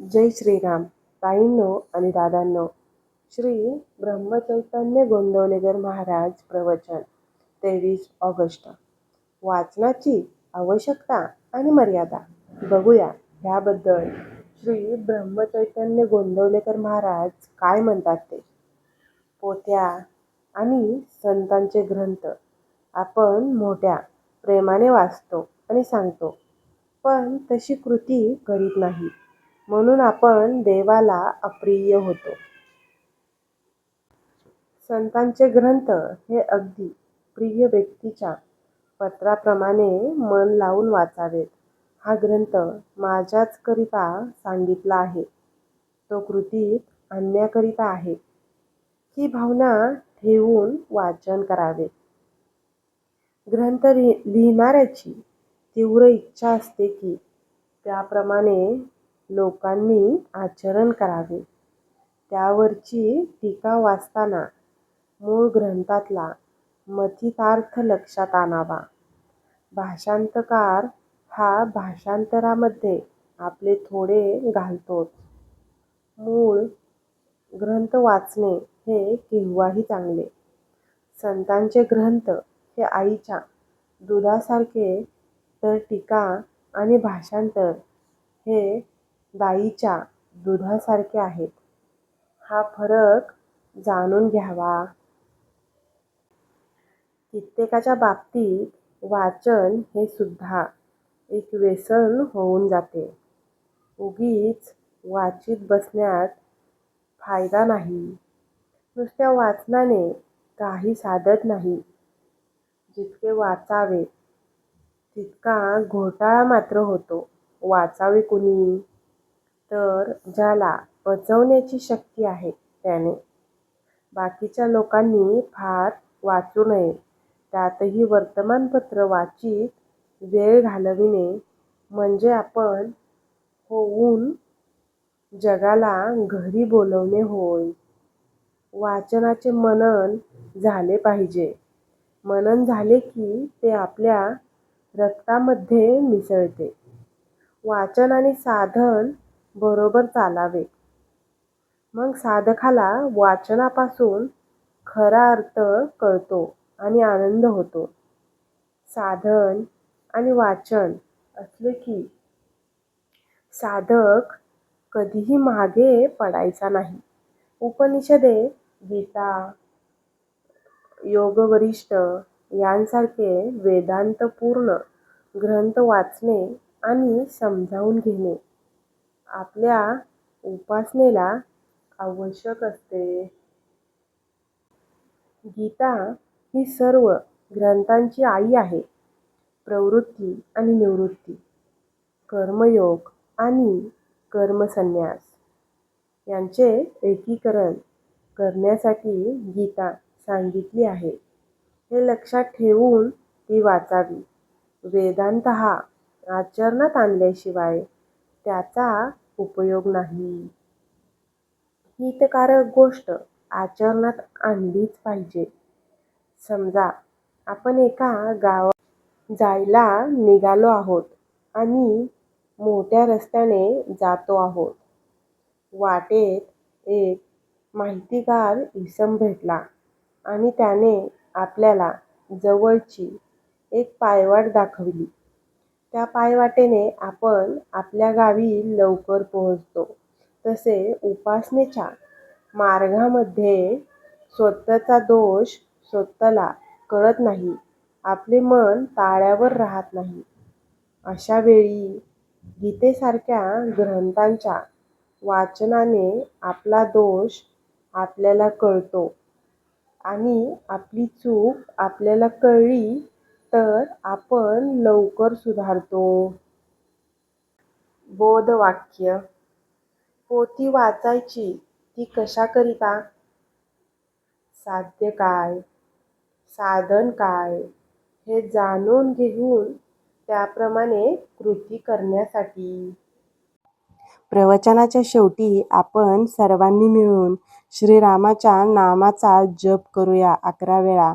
जय श्रीराम. ताईंनो आणि दादांनो श्री ब्रह्मचैतन्य गोंदवलेकर महाराज प्रवचन तेवीस ऑगस्ट. वाचनाची आवश्यकता आणि मर्यादा बघूया ह्याबद्दल श्री ब्रह्मचैतन्य गोंदवलेकर महाराज काय म्हणतात ते? पोथ्या आणि संतांचे ग्रंथ आपण मोठ्या प्रेमाने वाचतो आणि सांगतो पण तशी कृती करीत नाही. म्हणून आपण देवाला अप्रिय होतो. संतांचे ग्रंथ हे अगदी प्रिय व्यक्तीच्या पत्राप्रमाणे मन लावून वाचावेत. हा ग्रंथ माझ्याच करिता सांगितला आहे. तो कृतीत आणण्याकरिता आहे. ही भावना ठेवून वाचन करावे ग्रंथ लिहिणाऱ्याची तीव्र इच्छा असते की त्याप्रमाणे लोकांनी आचरण करावे. त्यावरची टीका वाचताना मूळ ग्रंथातला मथितार्थ लक्षात आणावा. भाषांतरकार हा भाषांतरामध्ये आपले थोडे घालतोच. मूळ ग्रंथ वाचणे हे केव्हाही चांगले. संतांचे ग्रंथ हे आईच्या दुधासारखे तर टीका आणि भाषांतर हे गाईच्या दुधासारखे आहेत. हा फरक जाणून घ्यावा. कित्येकाच्या बाबतीत वाचन हे सुद्धा एक व्यसन होऊन जाते. उगीच वाचित बसण्यात फायदा नाही. नुसत्या वाचनाने काही साधत नाही. जितके वाचावे तितका घोटाळा मात्र होतो. वाचावे कुणी? तर ज्याला पचवण्याची शक्ती आहे त्याने. बाकीच्या लोकांनी फार वाचू नये. त्यातही वर्तमानपत्र वाचित वेळ घालविणे म्हणजे आपण होऊन जगाला घरी बोलवणे होय. वाचनाचे मनन झाले पाहिजे. मनन झाले की ते आपल्या रक्तामध्ये मिसळते. वाचन आणि साधन बरोबर चालावे. मग साधकाला वाचनापासून खरा अर्थ कळतो आणि आनंद होतो. साधन आणि वाचन असले की साधक कधीही मागे पडायचा नाही. उपनिषदे गीता योगवरिष्ठ यांसारखे वेदांतपूर्ण ग्रंथ वाचणे आणि समजावून घेणे. आपल्या उपासनेला आवश्यक असते. गीता ही सर्व ग्रंथांची आई आहे. प्रवृत्ती आणि निवृत्ती कर्मयोग आणि कर्मसन्यास यांचे एकीकरण करण्यासाठी गीता सांगितली आहे. हे लक्षात ठेवून ती वाचावी. वेदांत हा आचरणात आणल्याशिवाय त्याचा उपयोग नाही. हितकारक गोष्ट आचरणात आणलीच पाहिजे. समजा आपण एका गावात जायला निघालो आहोत आणि मोठ्या रस्त्याने जातो आहोत. वाटेत एक माहितीगार इसम भेटला आणि त्याने आपल्याला जवळची एक पायवाट दाखवली. त्या पायवाटेने आपण आपल्या गावी लवकर पोहोचतो. तसे उपासनेच्या मार्गामध्ये स्वतःचा दोष स्वतःला कळत नाही. आपले मन ताळ्यावर राहत नाही. अशा वेळी गीतेसारख्या ग्रंथांच्या वाचनाने आपला दोष आपल्याला कळतो आणि आपली चूक आपल्याला कळली तर आपण लवकर सुधारतो. बोधवाक्य. पोथी वाचायची. ती कशाकरिता साध्य काय? साधन काय? हे जाणून घेऊन त्याप्रमाणे कृती करण्यासाठी. प्रवचनाच्या शेवटी आपण सर्वांनी मिळून श्रीरामाच्या नामाचा जप करूया अकरा वेळा.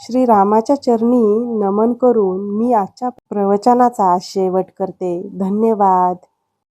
श्रीरामाच्या चरणी नमन करून मी आजच्या प्रवचनाचा शेवट करते. धन्यवाद.